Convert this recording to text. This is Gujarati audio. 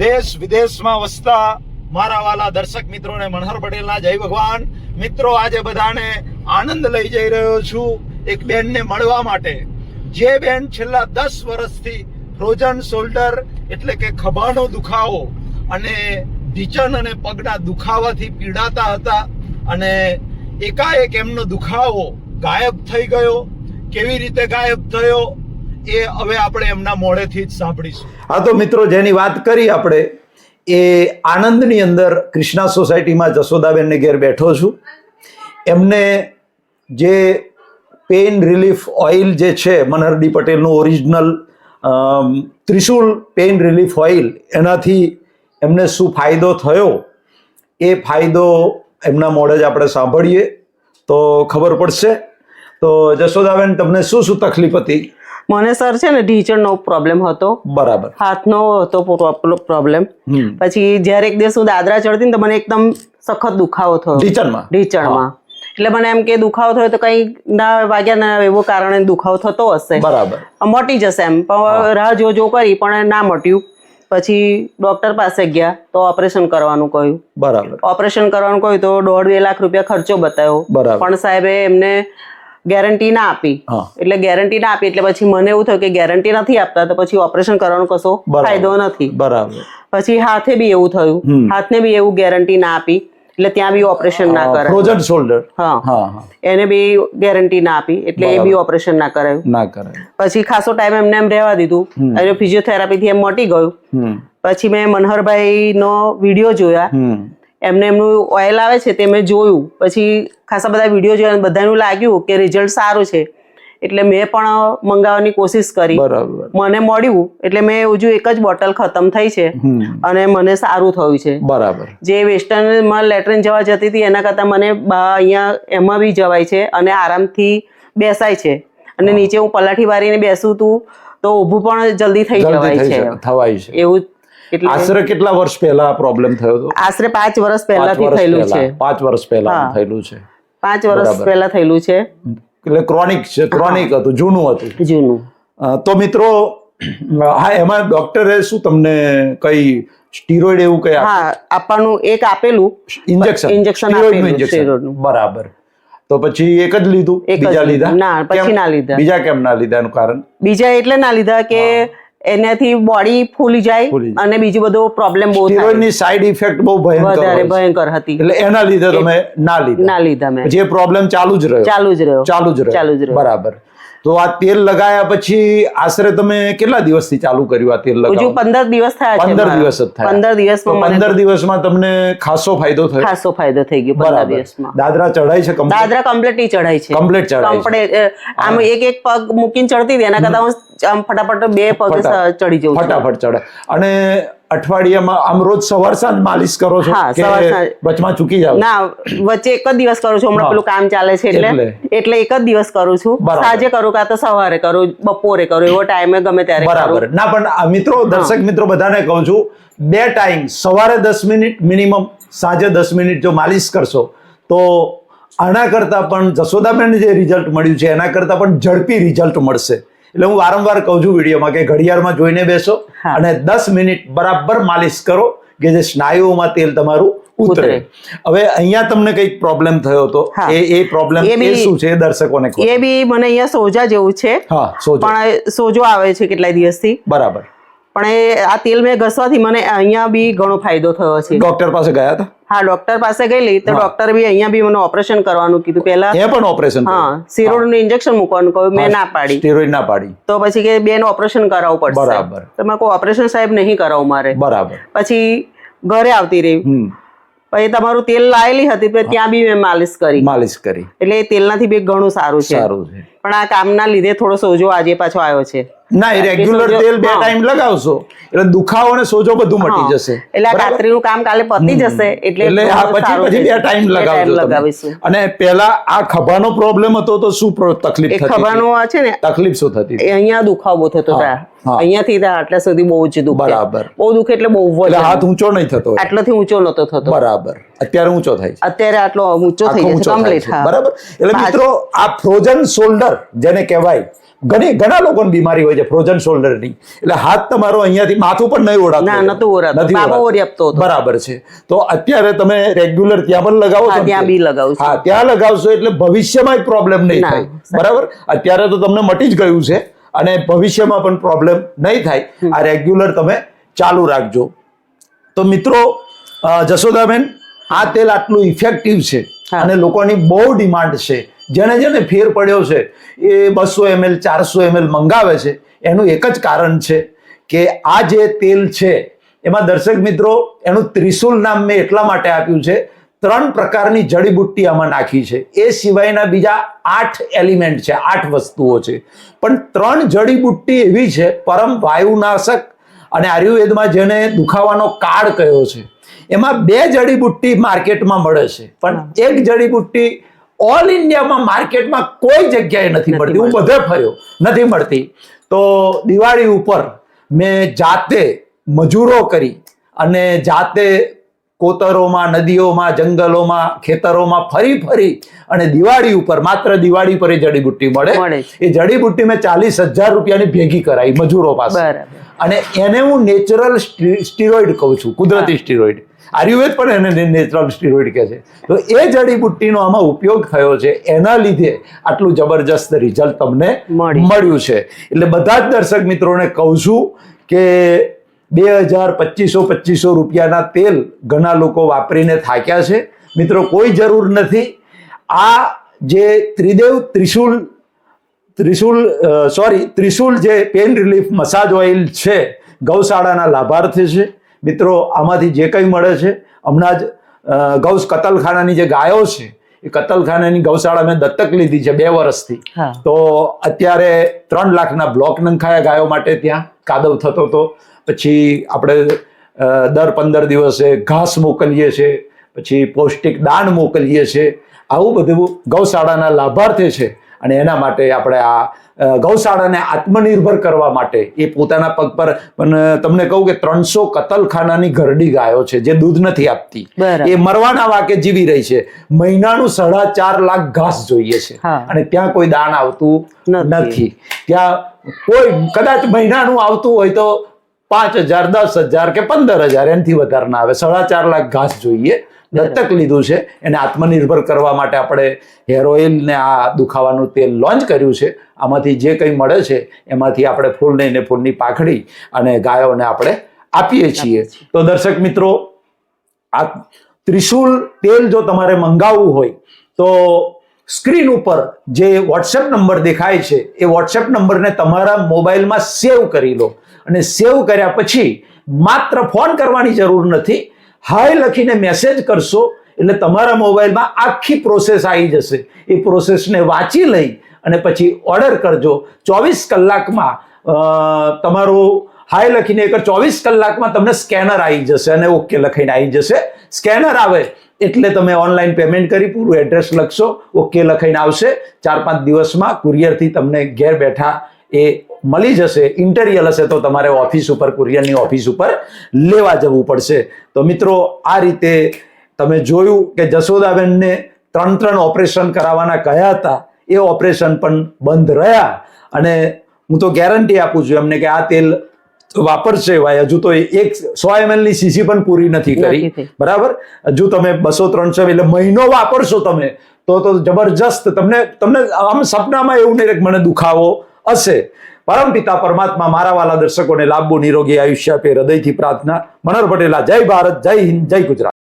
દેશ વિદેશમાં વસતા મારા વાલા દર્શક મિત્રોને મનહર પટેલના જય ભગવાન. મિત્રો, આજે બધાને આનંદ લઈ જઈ રહ્યો છું એક બેનને મળવા માટે. જે બેન છેલ્લા દસ વર્ષથી ફ્રોઝન શોલ્ડર એટલે કે ખભાનો દુખાવો અને ઢીચણ અને પગના દુખાવાથી પીડાતા હતા અને એકાએક એમનો દુખાવો ગાયબ થઈ ગયો. કેવી રીતે ગાયબ થયો? એ હવે આપણે એમના મોઢેથી જ સાંભળીશું. હા, તો મિત્રો, જેની વાત કરી આપણે, એ આનંદની અંદર કૃષ્ણા સોસાયટીમાં જશોદાબેનને ઘેર બેઠો છું. એમને જે પેઇન રિલીફ ઓઇલ જે છે, મનહરડી પટેલનું original Trishul pain relief oil, એનાથી એમને શું ફાયદો થયો? એ ફાયદો એમના મોઢે જ આપણે સાંભળીએ. તો ખબર પડશે. તો જશોદાબેન, તમને શું શું તકલીફ હતી? મને સર છે ને ઢીચણનો પ્રોબ્લેમ હતો. બરાબર. હાથનો હતો પ્રોબ્લેમ પછી જ્યારે એક દિવસ હું દાદરા ચડતી ને તો મને એકદમ સખત દુખાવો થયો. ઢીચણમાં ઢીચણમાં એટલે મને એમ કે દુખાવો થયો તો કઈ ના વાગ્યા ના એવો કારણે દુખાવો થતો હશે. બરાબર. મટી જશે એમ. પણ રાહ જો જો કરી પણ ના મટ્યું. પછી ડોક્ટર પાસે ગયા તો ઓપરેશન કરવાનું કહ્યું. બરાબર. ઓપરેશન કરવાનું કહ્યું તો દોઢ બે લાખ રૂપિયા ખર્ચો બતાવ્યો. બરાબર. પણ સાહેબે એમને ગેરંટી ના આપી. એટલે ગેરંટી ના આપી એટલે પછી મને એવું થયું કે ગેરંટી નથી આપતા તો પછી ઓપરેશન કરવાનો કશો ફાયદો નથી. બરાબર. પછી હાથે બી એવું થયું. હાથને બી એવું ગેરંટી ના આપી એટલે ત્યાં બી ઓપરેશન ના ફ્રોઝન શોલ્ડર હા. એને બી ગેરંટી ના આપી એટલે એ બી ઓપરેશન ના કરાયું. ના કરાય. પછી ખાસો ટાઈમ એમને એમ રહેવા દીધું. અને ફિઝિયોથેરાપીથી એમ મટી ગયું. પછી મેં મનહરભાઈ નો વીડિયો જોયા. એમને એમનું ઓઇલ આવે છે તે મેં જોયું. પછી ખાસા બધા વીડિયો જોયા અને બધાનું લાગ્યું કે રિઝલ્ટ સારું છે. એટલે મેં પણ મંગાવવાની કોશિશ કરી. બરાબર. મને મળ્યું. એટલે મેં હજુ એક જ બોટલ ખતમ થઈ છે અને મને સારું થયું છે. બરાબર. જે વેસ્ટર્નમાં લેટ્રિન જવા જતી હતી એના કરતાં મને બા અહીંયા એમાં બી જવાય છે અને આરામથી બેસાય છે. અને નીચે હું પલાઠી વારીને બેસું તું તો ઊભું પણ જલ્દી થઈ જવાય છે થવાય છે. એવું આશરે કેટલા વર્ષ પહેલા આ પ્રોબ્લેમ થયો હતો? આશરે પાંચ વર્ષ પહેલાથી થયેલું છે. પાંચ વર્ષ પહેલા થયેલું છે. પાંચ વર્ષ પહેલા થયેલું છે. એટલે ક્રોનિક છે ક્રોનિક હતું જૂનું હતું. જૂનું. તો મિત્રો હા એમાં ડોક્ટરે શું તમને કઈ સ્ટીરોઇડ એવું કઈ હા આપવાનું એક આપેલું. ઇન્જેક્શન ઇન્જેક્શન આપેલું, બરાબર. તો પછી એક જ લીધું? બીજા લીધા. ના, પછી ના લીધા. બીજા કેમ ના લીધા એનું કારણ? બીજા એટલે ના લીધા કે એનાથી બોડી ફૂલી જાય અને બીજું બધો પ્રોબ્લેમ બહુ થાય. સ્ટીરોઇડની સાઈડ ઇફેક્ટ બહુ ભયંકર વધારે ભયંકર હતી. એટલે એના લીધે તમે ના લીધા. ના લીધા મેં. જે પ્રોબ્લેમ ચાલુ જ રહ્યો. ચાલુ જ રહ્યો. ચાલુ જ રહ્યો. ચાલુ જ રહ્યો. બરાબર. તો આ તેલ લગાયા પછી આશરે તમે કેટલા દિવસથી ચાલુ કર્યું આ તેલ હજુ પંદર દિવસ થયા પંદર દિવસ જ થયા. પંદર દિવસ પંદર દિવસમાં તમને ખાસો ફાયદો થયો? ખાસો ફાયદો થઈ ગયો પંદર બરાબર. દિવસમાં. દાદરા ચઢાય છે? દાદરા કમ્પ્લીટલી ચઢાય છે. કમ્પ્લીટ અ, આમ એક એક પગ મૂકીને ચડતી હતી એના કરતા હું ફટાફટ બે પગ ચડી જઉં ફટાફટ ચડે અને અઠવાડિયામાં આમ રોજ સવાર સાંજ માલિશ કરો છો કે વચમાં ચૂકી જાવ ના વચ્ચે એક જ દિવસ કરું છું હમણાં પેલું કામ ચાલે છે એટલે. એટલે. એક જ દિવસ કરું છું. સાંજે કરું કાં તો સવારે કરું બપોરે કરું એવો ટાઈમે ગમે ત્યારે બરાબર. ના પણ આ મિત્રો દર્શક મિત્રો બધાને કહું છું બે ટાઈમ સવારે દસ મિનિટ મિનિમમ સાંજે દસ મિનિટ જો માલિશ કરશો તો આના કરતાં પણ જશોદાબેન જે રિઝલ્ટ મળ્યું છે એના કરતાં પણ ઝડપી રિઝલ્ટ મળશે. એટલે હું વારંવાર કહું છું વિડીયોમાં કે ઘડિયાળમાં જોઈને બેસો અને દસ મિનિટ બરાબર માલિશ કરો કે જે સ્નાયુઓમાં તેલ તમારું ઉતરે. હવે અહીંયા તમને કંઈક પ્રોબ્લેમ થયો હતો. એ એ પ્રોબ્લેમ એ શું છે? દર્શકોને એ બી મને અહીંયા સોજા જેવું છે. પણ સોજો આવે છે કેટલાય દિવસથી. બરાબર. પણ એ આ તેલ મેં ઘસવાથી મને અહીંયા બી ઘણો ફાયદો થયો છે. ડોક્ટર પાસે ગયા હતા? હા ડોક્ટર પાસે ગયેલી તો ડોક્ટર બી અહીંયા બી મને ઓપરેશન કરવાનું કીધું. પહેલા એ પણ ઓપરેશન હા સિરોડનું ઇન્જેક્શન મૂકવાનું કહ્યું મેં ના પાડી. સ્ટેરોઇડ ના પાડી. તો પછી કે બેન ઓપરેશન કરાવવું પડશે. બરાબર. તો મેં કોઈ ઓપરેશન સાહેબ નહીં કરાવું મારે. બરાબર. પછી ઘરે આવતી રહી. પછી તમારું તેલ લાયેલી હતી ત્યાં બી મેં માલિશ કરી. માલિશ કરી. એટલે એ તેલનાથી બી ઘણું સારું છે. સારું છે. પણ આ કામના લીધે થોડો સોજો આજે પાછો આવ્યો છે. ના રેગ્યુલર તેલ બે ટાઈમ લગાવશો. એટલે દુખાવો અને સોજો બધું મટી જશે. એટલે આ કાતરીનું કામ કાલે પતી જશે એટલે એટલે આ પછી પછી બે ટાઈમ લગાવજો અને પહેલા આ ખભાનો પ્રોબ્લેમ હતો તો શું તકલીફ થતી ખભાનો છે ને તકલીફ શું થતી અહીંયા દુખાવો થતો હતા. અહીંયાથી ત્યાં આટલા સુધી બહુ જ દુખે. બરાબર. બહુ દુખે એટલે બહુ એટલે હાથ ઊંચો નહીં થતો. આટલાથી ઊંચો નતો થતો. બરાબર. અત્યારે ઊંચો થાય છે. અત્યારે આટલો ઊંચો થઈ કમ્પ્લીટ બરાબર? એટલે મિત્રો આ ફ્રોઝન શોલ્ડર જેને કહેવાય ઘણી ઘણા લોકોને બીમારી હોય છે ફ્રોઝન શોલ્ડરની એટલે હાથ તમારો અહીંયાથી માથું પણ નહીં ઓળાતું ના, બાબા. બરાબર છે. તો અત્યારે તમે રેગ્યુલર ત્યાં પણ લગાવો છો ત્યાં બી લગાવું હા ત્યાં લગાવશો એટલે ભવિષ્યમાં પ્રોબ્લેમ નહીં થાય. બરાબર? અત્યારે તો તમને મટી જ ગયું છે અને ભવિષ્યમાં પણ પ્રોબ્લેમ નહીં થાય. આ રેગ્યુલર તમે ચાલુ રાખજો. તો મિત્રો જશોદાબેન આ તેલ આટલું ઇફેક્ટિવ છે અને લોકોની બહુ ડિમાન્ડ છે. જેને જેને ફેર પડ્યો છે એ બસો એમએલ ચારસો એમએલ મંગાવે છે એનું એક જ કારણ છે કે આ જે તેલ છે એમાં દર્શક મિત્રો એનું ત્રિશુલ નામ મેં એટલા માટે આપ્યું છે ત્રણ પ્રકારની જડીબુટ્ટી આમાં નાખી છે. એ સિવાયના બીજા આઠ એલિમેન્ટ છે આઠ વસ્તુઓ છે. પણ ત્રણ જડીબુટ્ટી એવી છે પરમ વાયુનાશક અને આયુર્વેદમાં જેને દુખાવાનો કાળ કયો છે એમાં બે જડીબુટ્ટી માર્કેટમાં મળે છે. પણ એક જડીબુટ્ટી ઓલ ઇન્ડિયામાં માર્કેટમાં કોઈ જગ્યાએ નથી મળતી. હું બધે ફર્યો. નથી મળતી. તો દિવાળી ઉપર મેં જાતે મજૂરો કરી અને જાતે કોતરોમાં નદીઓમાં જંગલોમાં ખેતરોમાં ફરી ફરી અને દિવાળી ઉપર માત્ર દિવાળી પર એ જડીબુટ્ટી મળે. એ જડીબુટ્ટી મેં ચાલીસ હજાર રૂપિયાની ભેગી કરાવી મજૂરો પાસે. અને એને હું નેચરલ સ્ટીરોઇડ કહું છું કુદરતી સ્ટીરોઇડ આયુર્વેદ પણ એને નેચરલ સ્ટીરોઇડ કહે છે. તો એ જડીબુટ્ટીનો આમાં ઉપયોગ થયો છે એના લીધે આટલું જબરજસ્ત રિઝલ્ટ તમને મળ્યું. મળ્યું છે. એટલે બધા જ દર્શક મિત્રોને કહું છું કે બે હજાર પચીસો પચીસો રૂપિયાના તેલ ઘણા લોકો વાપરીને થાક્યા છે. મિત્રો કોઈ જરૂર નથી. આ જે ત્રિદેવ ત્રિશુલ ત્રિશુલ સોરી ત્રિશુલ જે પેન રિલીફ મસાજ ઓઇલ છે ગૌશાળાના લાભાર્થી છે. મિત્રો આમાંથી જે કંઈ મળે છે હમણાં જ ગૌશ કતલખાનાની જે ગાયો છે એ કતલખાનાની ગૌશાળા મેં દત્તક લીધી છે બે વર્ષથી. તો અત્યારે ત્રણ લાખના બ્લોક નંખાયા ગાયો માટે ત્યાં કાદવ થતો હતો. પછી આપણે દર પંદર દિવસે ઘાસ મોકલીએ છીએ પછી પૌષ્ટિક દાણ મોકલીએ છીએ આવું બધું ગૌશાળાના લાભાર્થી છે. અને એના માટે આપણે આ ગૌશાળાને આત્મનિર્ભર કરવા માટે એ પોતાના પગ પર પણ તમને કહું કે ત્રણસો કતલખાનાની ઘરડી ગાયો છે જે દૂધ નથી આપતી. એ મરવાના વાકે જીવી રહી છે. મહિનાનું સાડા ચાર લાખ ઘાસ જોઈએ છે. અને ત્યાં કોઈ દાણ આવતું. નથી. ત્યાં કોઈ કદાચ મહિનાનું આવતું હોય તો પાંચ હજાર દસ હજાર કે પંદર હજાર એનાથી વધારે ના આવે. સાડા ચાર લાખ ઘાસ જોઈએ. દત્તક લીધું છે. એને આત્મનિર્ભર કરવા માટે આપણે હેર ઓઇલને આ દુખાવાનું તેલ લોન્ચ કર્યું છે. આમાંથી જે કંઈ મળે છે એમાંથી આપણે ફૂલ ને ફૂલની પાખડી અને ગાયોને આપણે આપીએ છીએ. તો દર્શક મિત્રો આ ત્રિશુલ તેલ જો તમારે મંગાવવું હોય તો સ્ક્રીન ઉપર જે વોટ્સએપ નંબર દેખાય છે એ વોટ્સએપ નંબરને તમારા મોબાઈલમાં સેવ કરી લો. અને સેવ કર્યા પછી માત્ર ફોન કરવાની જરૂર નથી. હાય લખીને મેસેજ કરશો, એટલે તમારા મોબાઈલમાં આખી પ્રોસેસ આવી જશે. એ પ્રોસેસને વાંચી લઈ અને પછી ઓર્ડર કરજો. ચોવીસ કલાકમાં તમારું હાય લખીને એક ચોવીસ કલાકમાં તમને સ્કેનર આવી જશે અને ઓકે લખીને આવી જશે. સ્કેનર આવે એટલે તમે ઓનલાઈન પેમેન્ટ કરી, પૂરું એડ્રેસ લખશો ઓકે લખાઈને આવશે. ચાર પાંચ દિવસમાં કુરિયરથી તમને ઘેર બેઠા એ મળી જશે ઇન્ટેરિયલ હશે તો તમારે ઓફિસ ઉપર કુરિયરની ઓફિસ ઉપર લેવા જવું પડશે. તો મિત્રો આ રીતે તમે જોયું કે જશોદાબેનને ત્રણ ત્રણ ઓપરેશન કરાવવાના કહ્યા હતા. એ ઓપરેશન પણ બંધ રહ્યા. અને હું તો ગેરંટી આપું છું એમને કે આ તેલ વાપરશે ભાઈ. હજુ તો એક સો એમએલની સીસી પણ પૂરી નથી કરી. બરાબર? હજુ તમે બસો ત્રણસો એટલે મહિનો વાપરશો તમે તો તો જબરજસ્ત. તમને તમને આમ સપનામાં એવું નહીં મને દુખાવો હશે. પરમ પિતા પરમાત્મા મારા વાલા દર્શકોને લાંબુ નિરોગી આયુષ્ય આપે હૃદયથી પ્રાર્થના. મનોહર પટેલા જય ભારત, જય હિન્દ, જય ગુજરાત.